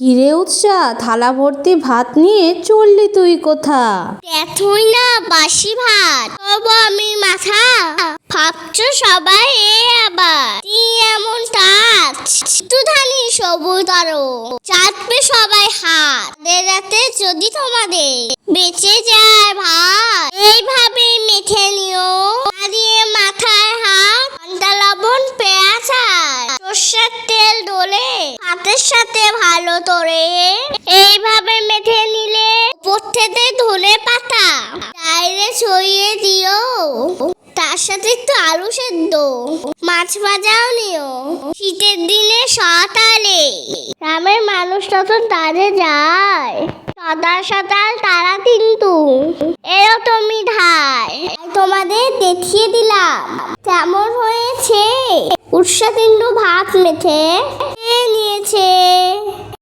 কিরে উৎসা, থালা ভর্তি ভাত নিয়ে চললি তুই কোথা? দেখুই না, বাসি ভাত। তবু আমি মাথা ভাবছ সবাই এ আবার। কি এমন কাজ? একটুখানি সবুজ আরও চাটবে সবাই হাত। রাতে যদি তোমাদের বেঁচে যায় ভাত, এইভাবে মেখে নিও। দিয়ে মাথায় হাত আন্ডা লবণ, পেঁয়াজ আর সর্ষের তেল ডলে হাতের সাথে ভালো তোরে। এইভাবে মেখে নিলে থেকে ধনে পাতা। ডাইরে ছড়িয়ে দিও। তার সাথে একটু আলু সেদ্ধ। মাছ ভাজাও নিও। শীতের দিনে সকালে গ্রামের মানুষ তখন তারে যায়। সদাল সদাল তারা কিন্তু এরকম মিঠাই তোমাদের দেখিয়ে দিলাম। কেমন হয়েছে উৎসা কিন্তু ভাত মেখে নিয়েছে